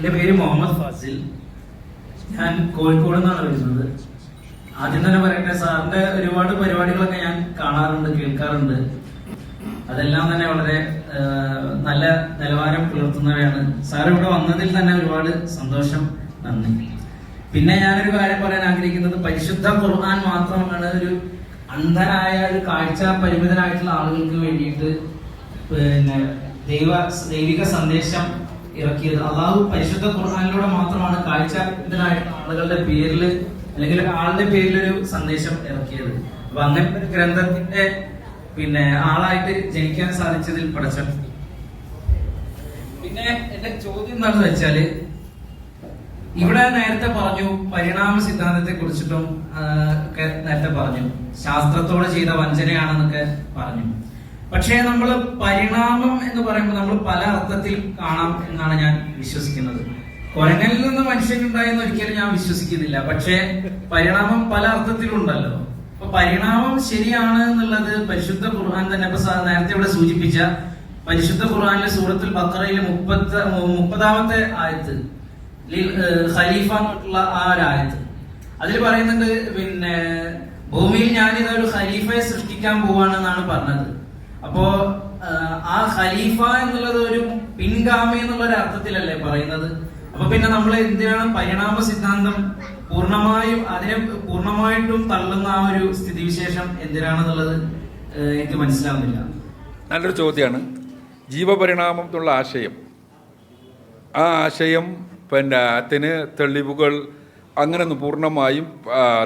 എന്റെ പേര് മുഹമ്മദ് ഫാസിൽ. ഞാൻ കോഴിക്കോട് നിന്നാണ് വരുന്നത്. ആദ്യം തന്നെ പറയട്ടെ സാറിന്റെ ഒരുപാട് പരിപാടികളൊക്കെ ഞാൻ കാണാറുണ്ട് കേൾക്കാറുണ്ട്. അതെല്ലാം തന്നെ വളരെ നല്ല നിലവാരം പുലർത്തുന്നവയാണ്. സാർ ഇവിടെ വന്നതിൽ തന്നെ ഒരുപാട് സന്തോഷം നന്ദി. പിന്നെ ഞാനൊരു കാര്യം പറയാൻ ആഗ്രഹിക്കുന്നത് പരിശുദ്ധ ഖുർആൻ മാത്രമാണ് ഒരു അന്ധനായ ഒരു കാഴ്ച പരിമിതരായിട്ടുള്ള ആളുകൾക്ക് വേണ്ടിയിട്ട് പിന്നെ ദൈവ ദൈവിക സന്ദേശം ഇറക്കിയത്. അള്ളാഹു പരിശുദ്ധ ഖുർആാനിലൂടെ മാത്രമാണ് കാഴ്ച പരിമിതരായിട്ടുള്ള ആളുകളുടെ പേരിൽ അല്ലെങ്കിൽ ആളുടെ പേരിൽ ഒരു സന്ദേശം ഇറക്കിയത്. അപ്പൊ അങ്ങനെ ഒരു ഗ്രന്ഥത്തിന്റെ പിന്നെ ആളായിട്ട് ജനിക്കാൻ സാധിച്ചതിൽ പഠിച്ച പിന്നെ എന്റെ ചോദ്യം എന്താണെന്ന് വെച്ചാൽ ഇവിടെ നേരത്തെ പറഞ്ഞു പരിണാമ സിദ്ധാന്തത്തെ കുറിച്ചിട്ടും നേരത്തെ പറഞ്ഞു. ശാസ്ത്രത്തോട് ചെയ്ത വഞ്ചനയാണെന്നൊക്കെ പറഞ്ഞു. പക്ഷേ നമ്മൾ പരിണാമം എന്ന് പറയുമ്പോൾ നമ്മൾ പല അർത്ഥത്തിൽ കാണാം എന്നാണ് ഞാൻ വിശ്വസിക്കുന്നത്. കുരങ്ങനിൽ നിന്ന് മനുഷ്യനുണ്ടായെന്ന് ഒരിക്കലും ഞാൻ വിശ്വസിക്കുന്നില്ല. പക്ഷേ പരിണാമം പല അർത്ഥത്തിലുണ്ടല്ലോ. അപ്പൊ പരിണാമം ശരിയാണ് എന്നുള്ളത് പരിശുദ്ധ ഖുർആൻ തന്നെ ഇപ്പൊ നേരത്തെ ഇവിടെ സൂചിപ്പിച്ച പരിശുദ്ധ ഖുർആനിലെ സൂറത്തുൽ ബക്കറയിലെ മുപ്പത്ത മുപ്പതാമത്തെ ആയത്ത്. ഖലീഫ എന്നുള്ള ആ ആയത്ത്. അതിൽ പറയുന്നുണ്ട് പിന്നെ ഭൂമിയിൽ ഞാൻ ഇതൊരു ഖലീഫയെ സൃഷ്ടിക്കാൻ പോവാണെന്നാണ് പറഞ്ഞത്. അപ്പോ ആ ഖലീഫ എന്നുള്ളത് ഒരു പിൻഗാമി എന്നുള്ള ഒരു അർത്ഥത്തിലല്ലേ പറയുന്നത്? അപ്പൊ പിന്നെ നമ്മൾ എന്തിനാണ് പരിണാമ സിദ്ധാന്തം പൂർണമായും അതിനെ പൂർണമായിട്ടും തള്ളുന്ന ആ ഒരു സ്ഥിതിവിശേഷം എന്തിനാണെന്നുള്ളത് എനിക്ക് മനസ്സിലാവുന്നില്ല. നല്ലൊരു ചോദ്യമാണ് ജീവപരിണാമം എന്നുള്ള ആശയം. ആ ആശയം പിന്നെ അതിന് തെളിവുകൾ അങ്ങനെ ഒന്ന് പൂർണമായും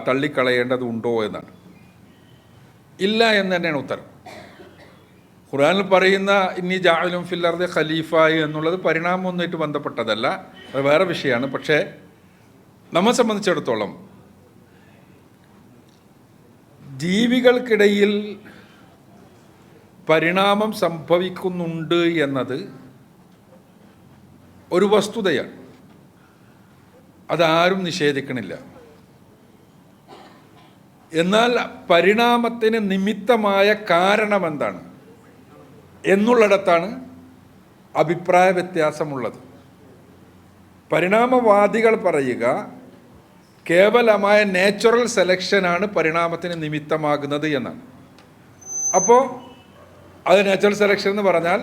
തള്ളിക്കളയേണ്ടതുണ്ടോ എന്നാണ്. ഇല്ല എന്ന് തന്നെയാണ് ഉത്തരം. ഖുറാനിൽ പറയുന്ന ഇനി ജാഹലും ഫില്ലർദ് ഖലീഫ എന്നുള്ളത് പരിണാമമൊന്നുമായിട്ട് ബന്ധപ്പെട്ടതല്ല. അത് വേറെ വിഷയമാണ്. പക്ഷേ നമ്മെ സംബന്ധിച്ചിടത്തോളം ജീവികൾക്കിടയിൽ പരിണാമം സംഭവിക്കുന്നുണ്ട് എന്നത് ഒരു വസ്തുതയാണ്. അതാരും നിഷേധിക്കണില്ല. എന്നാൽ പരിണാമത്തിന് നിമിത്തമായ കാരണം എന്താണ്? എന്നുള്ളിടത്താണ് അഭിപ്രായ വ്യത്യാസമുള്ളത്. പരിണാമവാദികൾ പറയുക കേവലമായ നാച്ചുറൽ സെലക്ഷനാണ് പരിണാമത്തിന് നിമിത്തമാകുന്നത് എന്നാണ്. അപ്പോൾ അത് നാച്ചുറൽ സെലക്ഷൻ എന്ന് പറഞ്ഞാൽ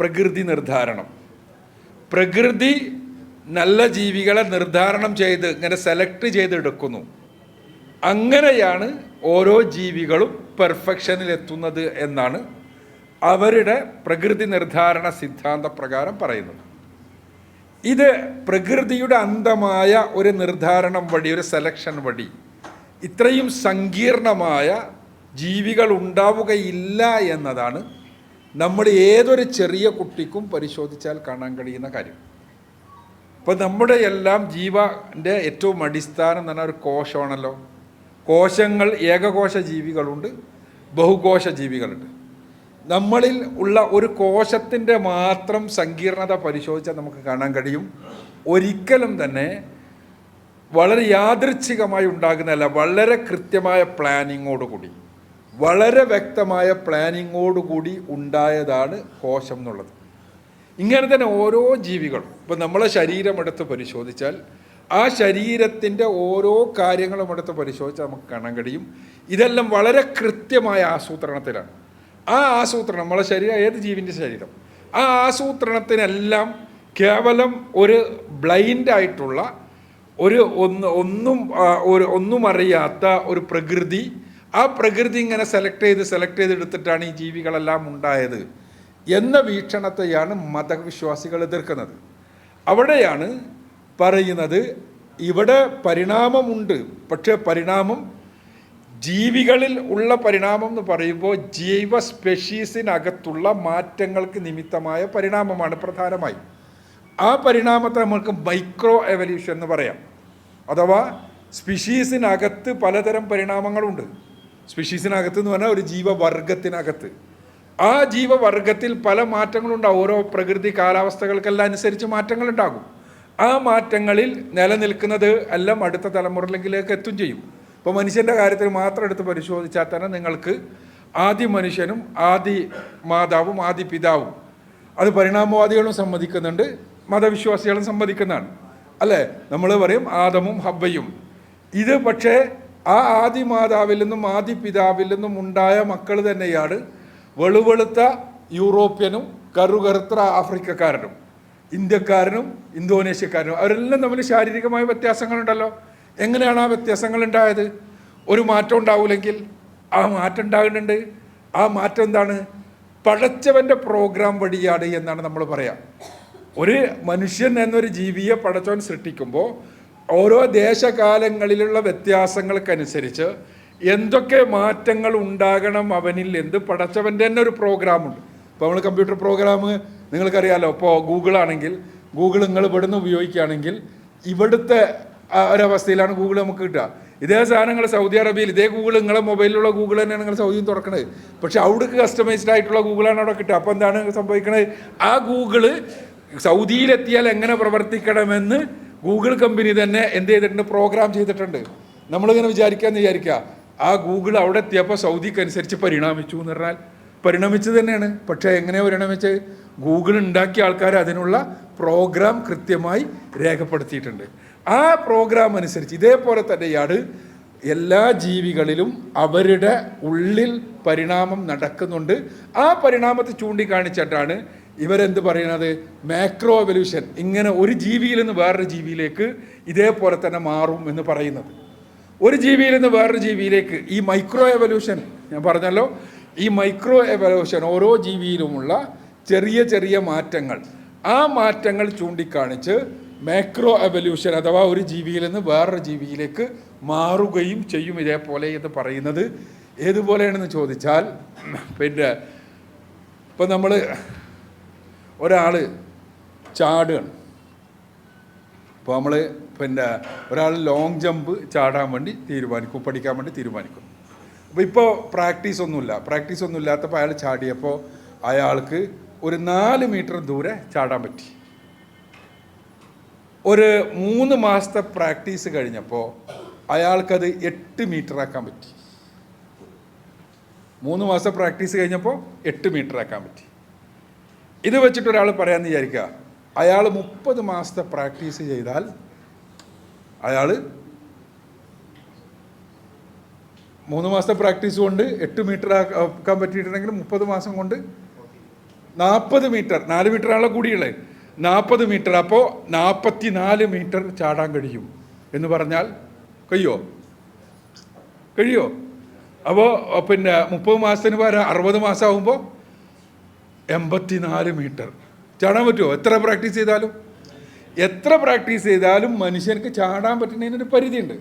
പ്രകൃതി നിർദ്ധാരണം. പ്രകൃതി നല്ല ജീവികളെ നിർദ്ധാരണം ചെയ്ത് ഇങ്ങനെ സെലക്ട് ചെയ്തെടുക്കുന്നു. അങ്ങനെയാണ് ഓരോ ജീവികളും പെർഫെക്ഷനിൽ എത്തുന്നത് എന്നാണ് അവരുടെ പ്രകൃതി നിർദ്ധാരണ സിദ്ധാന്ത പ്രകാരം പറയുന്നത്. ഇത് പ്രകൃതിയുടെ അന്തമായ ഒരു നിർദ്ധാരണം വഴി ഒരു സെലക്ഷൻ വഴി ഇത്രയും സങ്കീർണമായ ജീവികൾ ഉണ്ടാവുകയില്ല എന്നതാണ് നമ്മൾ ഏതൊരു ചെറിയ കുട്ടിക്കും പരിശോധിച്ചാൽ കാണാൻ കഴിയുന്ന കാര്യം. ഇപ്പോൾ നമ്മുടെ എല്ലാം ജീവന്റെ ഏറ്റവും അടിസ്ഥാനം എന്ന് പറഞ്ഞാൽ ഒരു കോശമാണല്ലോ. കോശങ്ങൾ ഏകകോശ ജീവികളുണ്ട് ബഹുകോശ ജീവികളുണ്ട്. നമ്മളിൽ ഉള്ള ഒരു കോശത്തിന്റെ മാത്രം സങ്കീർണത പരിശോധിച്ചാൽ നമുക്ക് കാണാൻ കഴിയും. ഒരിക്കലും തന്നെ വളരെ യാദൃച്ഛികമായി ഉണ്ടാകുന്നതല്ല വളരെ കൃത്യമായ പ്ലാനിങ്ങോടുകൂടി വളരെ വ്യക്തമായ പ്ലാനിങ്ങോടുകൂടി ഉണ്ടായതാണ് കോശം എന്നുള്ളത്. ഇങ്ങനെ തന്നെ ഓരോ ജീവികളും ഇപ്പം നമ്മളെ ശരീരം എടുത്ത് പരിശോധിച്ചാൽ ആ ശരീരത്തിന്റെ ഓരോ കാര്യങ്ങളും എടുത്ത് പരിശോധിച്ചാൽ നമുക്ക് കാണാൻ കഴിയും. ഇതെല്ലാം വളരെ കൃത്യമായ ആസൂത്രണത്തിലാണ്. ആ ആസൂത്രണം നമ്മളെ ശരീരം ഏത് ജീവിന്റെ ശരീരം? ആ ആസൂത്രണത്തിനെല്ലാം കേവലം ഒരു ബ്ലൈൻഡായിട്ടുള്ള ഒരു ഒന്ന് ഒന്നും ഒരു ഒന്നും അറിയാത്ത ഒരു പ്രകൃതി ആ പ്രകൃതി ഇങ്ങനെ സെലക്ട് ചെയ്ത് സെലക്ട് ചെയ്തെടുത്തിട്ടാണ് ഈ ജീവികളെല്ലാം ഉണ്ടായത് എന്ന വീക്ഷണത്തെയാണ് മതവിശ്വാസികൾ എതിർക്കുന്നത്. അവിടെയാണ് പറയുന്നത് ഇവിടെ പരിണാമമുണ്ട് പക്ഷേ പരിണാമം ജീവികളിൽ ഉള്ള പരിണാമം എന്ന് പറയുമ്പോൾ ജൈവ സ്പെഷീസിനകത്തുള്ള മാറ്റങ്ങൾക്ക് നിമിത്തമായ പരിണാമമാണ് പ്രധാനമായും. ആ പരിണാമത്തെ നമുക്ക് മൈക്രോ എവല്യൂഷൻ എന്ന് പറയാം. അഥവാ സ്പിഷീസിനകത്ത് പലതരം പരിണാമങ്ങളുണ്ട്. സ്പിഷീസിനകത്ത് എന്ന് പറഞ്ഞാൽ ഒരു ജീവവർഗത്തിനകത്ത്. ആ ജീവവർഗത്തിൽ പല മാറ്റങ്ങളുണ്ടാകും ഓരോ പ്രകൃതി കാലാവസ്ഥകൾക്കെല്ലാം അനുസരിച്ച് മാറ്റങ്ങളുണ്ടാകും. ആ മാറ്റങ്ങളിൽ നിലനിൽക്കുന്നത് എല്ലാം അടുത്ത തലമുറയിലേക്ക് എത്തും ചെയ്യും. ഇപ്പോൾ മനുഷ്യന്റെ കാര്യത്തിൽ മാത്രം എടുത്ത് പരിശോധിച്ചാൽ തന്നെ നിങ്ങൾക്ക് ആദ്യ മനുഷ്യനും ആദ്യ മാതാവും ആദ്യ പിതാവും അത് പരിണാമവാദികളും സമ്മതിക്കുന്നുണ്ട് മതവിശ്വാസികളും സമ്മതിക്കുന്നതാണ്. അല്ലേ? നമ്മൾ പറയും ആദമും ഹബ്ബയും ഇത് പക്ഷേ ആ ആദ്യ മാതാവിൽ നിന്നും ആദ്യ പിതാവിൽ നിന്നും ഉണ്ടായ മക്കൾ തന്നെയാണ് വെളുവെളുത്ത യൂറോപ്യനും കറുകറുത്ത ആഫ്രിക്കക്കാരനും ഇന്ത്യക്കാരനും ഇന്തോനേഷ്യക്കാരനും. അവരെല്ലാം തമ്മിൽ ശാരീരികമായ വ്യത്യാസങ്ങളുണ്ടല്ലോ. എങ്ങനെയാണ് ആ വ്യത്യാസങ്ങൾ ഉണ്ടായത് ഒരു മാറ്റം ഉണ്ടാവില്ലെങ്കിൽ ആ മാറ്റം ഉണ്ടാകുന്നുണ്ട്. ആ മാറ്റം എന്താണ്? പടച്ചവന്റെ പ്രോഗ്രാം വഴിയാണ് എന്നാണ് നമ്മൾ പറയാം. ഒരു മനുഷ്യൻ എന്നൊരു ജീവിയെ പടച്ചവൻ സൃഷ്ടിക്കുമ്പോൾ ഓരോ ദേശകാലങ്ങളിലുള്ള വ്യത്യാസങ്ങൾക്കനുസരിച്ച് എന്തൊക്കെ മാറ്റങ്ങൾ ഉണ്ടാകണം അവനിൽ എന്ത് പടച്ചവന്റെ തന്നെ ഒരു പ്രോഗ്രാമുണ്ട് ഇപ്പോൾ നമ്മൾ കമ്പ്യൂട്ടർ പ്രോഗ്രാം നിങ്ങൾക്കറിയാലോ. ഇപ്പോൾ ഗൂഗിളാണെങ്കിൽ ഗൂഗിൾ നിങ്ങൾ ഇവിടുന്ന് ഉപയോഗിക്കുകയാണെങ്കിൽ ഇവിടുത്തെ ഒരവസ്ഥയിലാണ് ഗൂഗിൾ നമുക്ക് കിട്ടുക. ഇതേ സാധനങ്ങൾ സൗദി അറേബ്യയിൽ ഇതേ ഗൂഗിൾ നിങ്ങളെ മൊബൈലിലുള്ള ഗൂഗിൾ തന്നെയാണ് നിങ്ങൾ സൗദിയും തുറക്കണത്. പക്ഷേ അവിടേക്ക് കസ്റ്റമൈസ്ഡ് ആയിട്ടുള്ള ഗൂഗിളാണ് അവിടെ കിട്ടുക. അപ്പോൾ എന്താണ് സംഭവിക്കുന്നത് ആ ഗൂഗിൾ സൗദിയിലെത്തിയാൽ എങ്ങനെ പ്രവർത്തിക്കണമെന്ന് ഗൂഗിൾ കമ്പനി തന്നെ എന്ത് ചെയ്തിട്ടുണ്ട്? പ്രോഗ്രാം ചെയ്തിട്ടുണ്ട്. നമ്മളിങ്ങനെ വിചാരിക്കാമെന്ന് വിചാരിക്കുക. ആ ഗൂഗിൾ അവിടെ എത്തിയപ്പോൾ സൗദിക്ക് അനുസരിച്ച് പരിണാമിച്ചു എന്ന് പറഞ്ഞാൽ പരിണമിച്ചു തന്നെയാണ്. പക്ഷേ എങ്ങനെ പരിണമിച്ച് ഗൂഗിൾ ഉണ്ടാക്കിയ ആൾക്കാർ അതിനുള്ള പ്രോഗ്രാം കൃത്യമായി രേഖപ്പെടുത്തിയിട്ടുണ്ട്. ആ പ്രോഗ്രാം അനുസരിച്ച് ഇതേപോലെ തന്നെയാണ് എല്ലാ ജീവികളിലും അവരുടെ ഉള്ളിൽ പരിണാമം നടക്കുന്നുണ്ട്. ആ പരിണാമത്തെ ചൂണ്ടിക്കാണിച്ചിട്ടാണ് ഇവരെന്ത് പറയുന്നത്? മാക്രോ എവല്യൂഷൻ ഇങ്ങനെ ഒരു ജീവിയിൽ നിന്ന് വേറൊരു ജീവിയിലേക്ക് ഇതേപോലെ തന്നെ മാറും എന്ന് പറയുന്നത്. ഒരു ജീവിയിൽ നിന്ന് വേറൊരു ജീവിയിലേക്ക് ഈ മൈക്രോ എവല്യൂഷൻ ഞാൻ പറഞ്ഞല്ലോ ഈ മൈക്രോ എവല്യൂഷൻ ഓരോ ജീവിയിലുമുള്ള ചെറിയ ചെറിയ മാറ്റങ്ങൾ. ആ മാറ്റങ്ങൾ ചൂണ്ടിക്കാണിച്ച് മാക്രോ എവല്യൂഷൻ അഥവാ ഒരു ജീവിയിൽ നിന്ന് വേറൊരു ജീവിയിലേക്ക് മാറുകയും ചെയ്യും ഇതേപോലെ എന്ന് പറയുന്നത്. ഏതുപോലെയാണെന്ന് ചോദിച്ചാൽ പിന്നെ ഇപ്പം നമ്മൾ ഒരാൾ ചാടുകയാണ്. അപ്പോൾ നമ്മൾ പിന്നെ ഒരാൾ ലോങ് ജമ്പ് ചാടാൻ വേണ്ടി തീരുമാനിക്കും പഠിക്കാൻ വേണ്ടി തീരുമാനിക്കും. അപ്പോൾ ഇപ്പോൾ പ്രാക്ടീസ് ഒന്നുമില്ല. പ്രാക്ടീസ് ഒന്നും ഇല്ലാത്തപ്പോൾ അയാൾ ചാടിയപ്പോൾ അയാൾക്ക് ഒരു നാല് മീറ്റർ ദൂരെ ചാടാൻ പറ്റി. ഒരു മൂന്ന് മാസത്തെ പ്രാക്ടീസ് കഴിഞ്ഞപ്പോൾ അയാൾക്കത് എട്ട് മീറ്റർ ആക്കാൻ പറ്റി. മൂന്ന് മാസം പ്രാക്ടീസ് കഴിഞ്ഞപ്പോൾ എട്ട് മീറ്റർ ആക്കാൻ പറ്റി. ഇത് വെച്ചിട്ട് ഒരാൾ പറയാമെന്ന് വിചാരിക്കുക അയാൾ മുപ്പത് മാസത്തെ പ്രാക്ടീസ് ചെയ്താൽ അയാൾ മൂന്ന് മാസത്തെ പ്രാക്ടീസ് കൊണ്ട് എട്ട് മീറ്റർ ആക്കാൻ പറ്റിയിട്ടുണ്ടെങ്കിൽ മുപ്പത് മാസം കൊണ്ട് നാൽപ്പത് മീറ്റർ നാല് മീറ്റർ ആണല്ലോ കൂടിയുള്ളത് നാൽപ്പത് മീറ്റർ. അപ്പോൾ നാൽപ്പത്തി നാല് മീറ്റർ ചാടാൻ കഴിയും എന്ന് പറഞ്ഞാൽ കഴിയോ? കഴിയോ? അപ്പോൾ പിന്നെ മുപ്പത് മാസത്തിന് പകരം അറുപത് മാസം ആകുമ്പോൾ എൺപത്തിനാല് മീറ്റർ. ചാടാൻ പറ്റുമോ എത്ര പ്രാക്ടീസ് ചെയ്താലും? എത്ര പ്രാക്ടീസ് ചെയ്താലും മനുഷ്യർക്ക് ചാടാൻ പറ്റുന്നതിനൊരു പരിധിയുണ്ട്.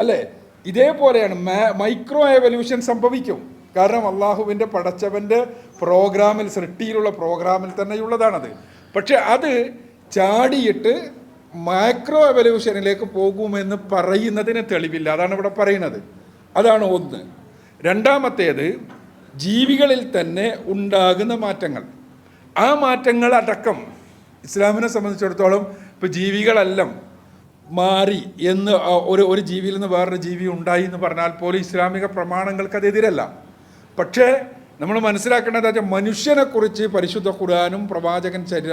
അല്ലേ? ഇതേപോലെയാണ് മൈക്രോ എവല്യൂഷൻ സംഭവിക്കും. കാരണം അള്ളാഹുവിന്റെ പടച്ചവന്റെ പ്രോഗ്രാമിൽ സൃഷ്ടിയിലുള്ള പ്രോഗ്രാമിൽ തന്നെയുള്ളതാണത്. പക്ഷെ അത് ചാടിയിട്ട് മൈക്രോ എവല്യൂഷനിലേക്ക് പോകുമെന്ന് പറയുന്നതിന് തെളിവില്ല. അതാണ് ഇവിടെ പറയുന്നത്. അതാണ് ഒന്ന്. രണ്ടാമത്തേത് ജീവികളിൽ തന്നെ ഉണ്ടാകുന്ന മാറ്റങ്ങൾ. ആ മാറ്റങ്ങൾ അടക്കം ഇസ്ലാമിനെ സംബന്ധിച്ചിടത്തോളം ഇപ്പോൾ ജീവികളെല്ലാം മാറി എന്ന് ഒരു ഒരു ജീവിയിൽ നിന്ന് വേറൊരു ജീവി ഉണ്ടായി എന്ന് പറഞ്ഞാൽ പോലും ഇസ്ലാമിക പ്രമാണങ്ങൾക്ക് അത് എതിരല്ല. പക്ഷേ നമ്മൾ മനസ്സിലാക്കേണ്ടത് വെച്ചാൽ മനുഷ്യനെക്കുറിച്ച് പരിശുദ്ധ ഖുർആാനും പ്രവാചകൻ ചരി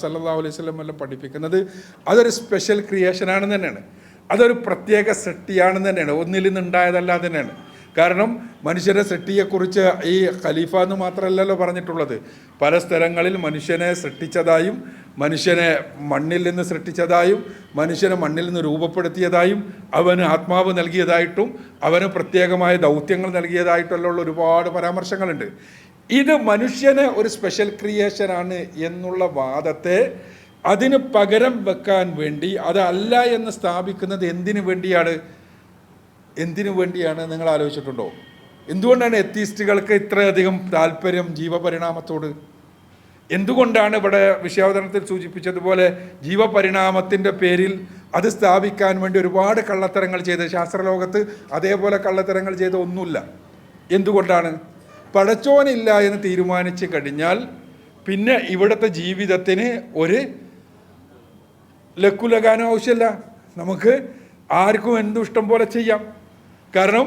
സല്ലാ അലൈഹി സ്വലം എല്ലാം പഠിപ്പിക്കുന്നത് അതൊരു സ്പെഷ്യൽ ക്രിയേഷനാണെന്ന് തന്നെയാണ്. അതൊരു പ്രത്യേക സൃഷ്ടിയാണെന്ന് തന്നെയാണ്. ഒന്നിൽ നിന്നുണ്ടായതല്ലാതെ തന്നെയാണ്. കാരണം മനുഷ്യരെ സൃഷ്ടിയെക്കുറിച്ച് ഈ ഖലീഫ എന്ന് മാത്രമല്ലല്ലോ പറഞ്ഞിട്ടുള്ളത്. പല സ്ഥലങ്ങളിൽ മനുഷ്യനെ സൃഷ്ടിച്ചതായും മനുഷ്യനെ മണ്ണിൽ നിന്ന് സൃഷ്ടിച്ചതായും മനുഷ്യനെ മണ്ണിൽ നിന്ന് രൂപപ്പെടുത്തിയതായും അവന് ആത്മാവ് നൽകിയതായിട്ടും അവന് പ്രത്യേകമായ ദൗത്യങ്ങൾ നൽകിയതായിട്ടുള്ള ഒരുപാട് പരാമർശങ്ങളുണ്ട്. ഇത് മനുഷ്യന് ഒരു സ്പെഷ്യൽ ക്രിയേഷനാണ് എന്നുള്ള വാദത്തെ അതിന് പകരം വെക്കാൻ വേണ്ടി അതല്ല എന്ന് സ്ഥാപിക്കുന്നത് എന്തിനു വേണ്ടിയാണ്? എന്തിനു വേണ്ടിയാണ് നിങ്ങൾ ആലോചിച്ചിട്ടുണ്ടോ? എന്തുകൊണ്ടാണ് എത്തീസ്റ്റുകൾക്ക് ഇത്രയധികം താല്പര്യം ജീവപരിണാമത്തോട്? എന്തുകൊണ്ടാണ് ഇവിടെ വിഷയാവതരണത്തിൽ സൂചിപ്പിച്ചതുപോലെ ജീവപരിണാമത്തിന്റെ പേരിൽ അത് സ്ഥാപിക്കാൻ വേണ്ടി ഒരുപാട് കള്ളത്തരങ്ങൾ ചെയ്ത് ശാസ്ത്രലോകത്ത് അതേപോലെ കള്ളത്തരങ്ങൾ ചെയ്ത ഒന്നുമില്ല. എന്തുകൊണ്ടാണ്? പടച്ചോനില്ല എന്ന് തീരുമാനിച്ച് കഴിഞ്ഞാൽ പിന്നെ ഇവിടുത്തെ ജീവിതത്തിന് ഒരു ലക്കുലകാനും ആവശ്യമില്ല. നമുക്ക് ആർക്കും എന്തും ഇഷ്ടം പോലെ ചെയ്യാം. കാരണം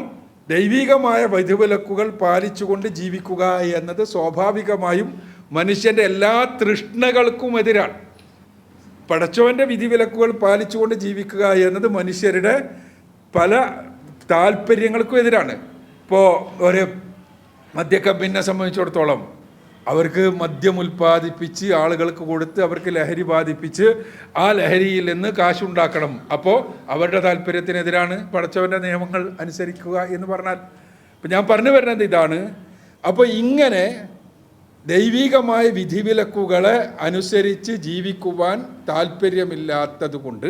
ദൈവികമായ വൈദ്യുവിലക്കുകൾ പാലിച്ചുകൊണ്ട് ജീവിക്കുക എന്നത് സ്വാഭാവികമായും മനുഷ്യന്റെ എല്ലാ തൃഷ്ണകൾക്കും എതിരാണ്. പടച്ചവന്റെ വിധിവിലക്കുകൾ പാലിച്ചുകൊണ്ട് ജീവിക്കുക എന്നത് മനുഷ്യരുടെ പല താല്പര്യങ്ങൾക്കും എതിരാണ്. ഇപ്പോൾ ഒരു മദ്യക്കമ്പിനെ സംബന്ധിച്ചിടത്തോളം അവർക്ക് മദ്യം ഉൽപ്പാദിപ്പിച്ച് ആളുകൾക്ക് കൊടുത്ത് അവർക്ക് ലഹരി ബാധിപ്പിച്ച് ആ ലഹരിയിൽ നിന്ന് കാശുണ്ടാക്കണം. അപ്പോൾ അവരുടെ താല്പര്യത്തിനെതിരാണ് പടച്ചവന്റെ നിയമങ്ങൾ അനുസരിക്കുക എന്ന് പറഞ്ഞാൽ. ഇപ്പം ഞാൻ പറഞ്ഞു വരുന്നത് ഇതാണ്. അപ്പോൾ ഇങ്ങനെ ദൈവികമായ വിധിവിലക്കുകളെ അനുസരിച്ച് ജീവിക്കുവാൻ താല്പര്യമില്ലാത്തത് കൊണ്ട്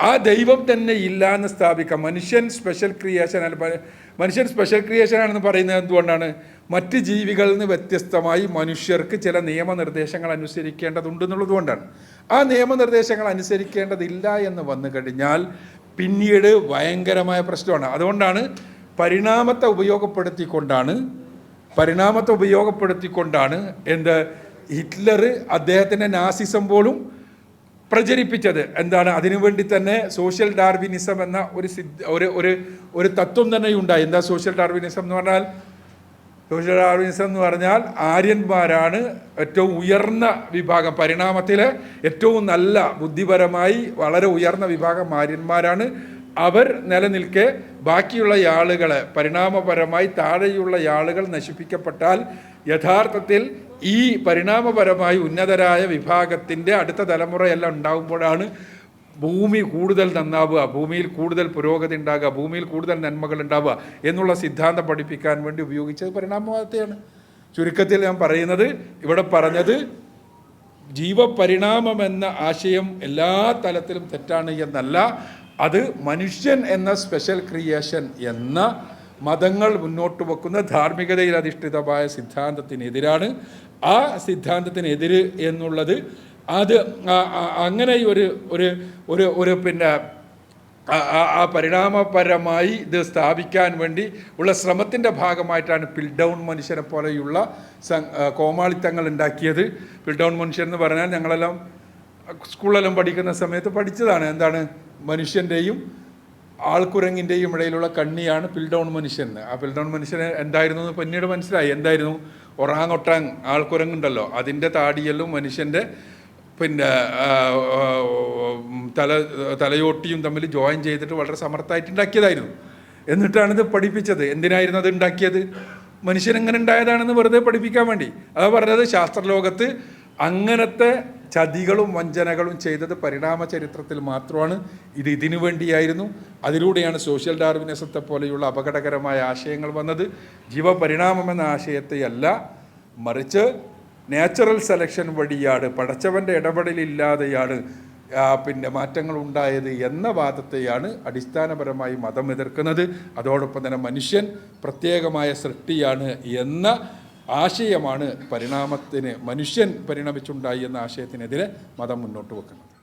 ആ ദൈവം തന്നെ ഇല്ല എന്ന് സ്ഥാപിക്കാം. മനുഷ്യൻ സ്പെഷ്യൽ ക്രിയേഷൻ മനുഷ്യൻ സ്പെഷ്യൽ ക്രിയേഷൻ ആണെന്ന് പറയുന്നത് എന്തുകൊണ്ടാണ്? മറ്റ് ജീവികളിൽ നിന്ന് വ്യത്യസ്തമായി മനുഷ്യർക്ക് ചില നിയമനിർദ്ദേശങ്ങൾ അനുസരിക്കേണ്ടതുണ്ട് എന്നുള്ളത് കൊണ്ടാണ്. ആ നിയമനിർദ്ദേശങ്ങൾ അനുസരിക്കേണ്ടതില്ല എന്ന് വന്നു കഴിഞ്ഞാൽ പിന്നീട് ഭയങ്കരമായ പ്രശ്നമാണ്. അതുകൊണ്ടാണ് പരിണാമത്തെ ഉപയോഗപ്പെടുത്തിക്കൊണ്ടാണ് പരിണാമത്തെ ഉപയോഗപ്പെടുത്തിക്കൊണ്ടാണ് എന്ത്? ഹിറ്റ്ലർ അദ്ദേഹത്തിന്റെ നാസിസം പോലും പ്രചരിപ്പിച്ചത്. എന്താണ്? അതിനുവേണ്ടി തന്നെ സോഷ്യൽ ഡാർവിനിസം എന്ന ഒരു സിദ്ധ ഒരു ഒരു ഒരു തത്വം തന്നെ ഉണ്ടായി. എന്താ സോഷ്യൽ ഡാർവിനിസം എന്ന് പറഞ്ഞാൽ? സോഷ്യൽ ഡാർവിനിസം എന്ന് പറഞ്ഞാൽ ആര്യന്മാരാണ് ഏറ്റവും ഉയർന്ന വിഭാഗം പരിണാമത്തിലെ ഏറ്റവും നല്ല ബുദ്ധിപരമായി വളരെ ഉയർന്ന വിഭാഗം ആര്യന്മാരാണ്. അവർ നിലനിൽക്കെ ബാക്കിയുള്ള ആളുകളെ പരിണാമപരമായി താഴെയുള്ള ആളുകൾ നശിപ്പിക്കപ്പെട്ടാൽ യഥാർത്ഥത്തിൽ ഈ പരിണാമപരമായി ഉന്നതരായ വിഭാഗത്തിന്റെ അടുത്ത തലമുറയെല്ലാം ഉണ്ടാകുമ്പോഴാണ് ഭൂമി കൂടുതൽ നന്നാവുക ഭൂമിയിൽ കൂടുതൽ പുരോഗതി ഉണ്ടാകുക ഭൂമിയിൽ കൂടുതൽ നന്മകൾ ഉണ്ടാവുക എന്നുള്ള സിദ്ധാന്തം പഠിപ്പിക്കാൻ വേണ്ടി ഉപയോഗിച്ചത് പരിണാമവാദത്തെയാണ്. ചുരുക്കത്തിൽ ഞാൻ പറയുന്നത് ഇവിടെ പറഞ്ഞത് ജീവപരിണാമം എന്ന ആശയം എല്ലാ തലത്തിലും തെറ്റാണ് എന്നല്ല അത് മനുഷ്യൻ എന്ന സ്പെഷ്യൽ ക്രിയേഷൻ എന്ന മതങ്ങൾ മുന്നോട്ട് വെക്കുന്ന ധാർമ്മികതയിൽ അധിഷ്ഠിതമായ സിദ്ധാന്തത്തിനെതിരാണ്. ആ സിദ്ധാന്തത്തിനെതിര് എന്നുള്ളത് അത് അങ്ങനെ ഒരു ഒരു ഒരു ഒരു പിന്നെ ആ- പരിണാമപരമായി ഇത് സ്ഥാപിക്കാൻ വേണ്ടി ഉള്ള ശ്രമത്തിന്റെ ഭാഗമായിട്ടാണ് പിൽ ഡൗൺ മനുഷ്യരെ പോലെയുള്ള കോമാളിത്തങ്ങൾ ഉണ്ടാക്കിയത്. പിൽ ഡൗൺ മനുഷ്യൻ എന്ന് പറഞ്ഞാൽ ഞങ്ങളെല്ലാം സ്കൂളിലെല്ലാം പഠിക്കുന്ന സമയത്ത് പഠിച്ചതാണ്. എന്താണ്? മനുഷ്യന്റെയും ആൾക്കുരങ്ങിന്റെയും ഇടയിലുള്ള കണ്ണിയാണ് പിൽ ഡൗൺ മനുഷ്യൻ. ആ പിൽ ഡൗൺ മനുഷ്യന് എന്തായിരുന്നു എന്ന് പിന്നീട് മനസ്സിലായി. എന്തായിരുന്നു? ഒറാങ്ങൊട്ടാങ് ആൾക്കുരങ്ങുണ്ടല്ലോ. അതിന്റെ താടിയെല്ലാം മനുഷ്യന്റെ പിന്നെ തല തലയോട്ടിയും തമ്മിൽ ജോയിൻ ചെയ്തിട്ട് വളരെ സമർത്ഥമായിട്ട് ഉണ്ടാക്കിയതായിരുന്നു. എന്നിട്ടാണ് ഇത് പഠിപ്പിച്ചത്. എന്തിനായിരുന്നു അത് ഉണ്ടാക്കിയത്? മനുഷ്യൻ എങ്ങനെ ഉണ്ടായതാണെന്ന് വെറുതെ പഠിപ്പിക്കാൻ വേണ്ടി. അതാ പറഞ്ഞത് ശാസ്ത്രലോകത്ത് അങ്ങനത്തെ ചതികളും വഞ്ചനകളും ചെയ്തത് പരിണാമ ചരിത്രത്തിൽ മാത്രമാണ് ഇത് ഇതിനു വേണ്ടിയായിരുന്നു. അതിലൂടെയാണ് സോഷ്യൽ ഡാർവിനിസത്തെ പോലെയുള്ള അപകടകരമായ ആശയങ്ങൾ വന്നത്. ജീവപരിണാമം എന്ന ആശയത്തെയല്ല മറിച്ച് നാച്ചുറൽ സെലക്ഷൻ വഴിയാണ് പടച്ചവന്റെ ഇടപെടലില്ലാതെയാണ് പിന്നെ മാറ്റങ്ങൾ ഉണ്ടായത് എന്ന വാദത്തെയാണ് അടിസ്ഥാനപരമായി മതം എതിർക്കുന്നത്. അതോടൊപ്പം തന്നെ മനുഷ്യൻ പ്രത്യേകമായ സൃഷ്ടിയാണ് എന്ന ആശയമാണ് പരിണാമത്തിന് മനുഷ്യൻ പരിണമിച്ചുണ്ടായി എന്ന ആശയത്തിനെതിരെ മതം മുന്നോട്ട് വെക്കുന്നത്.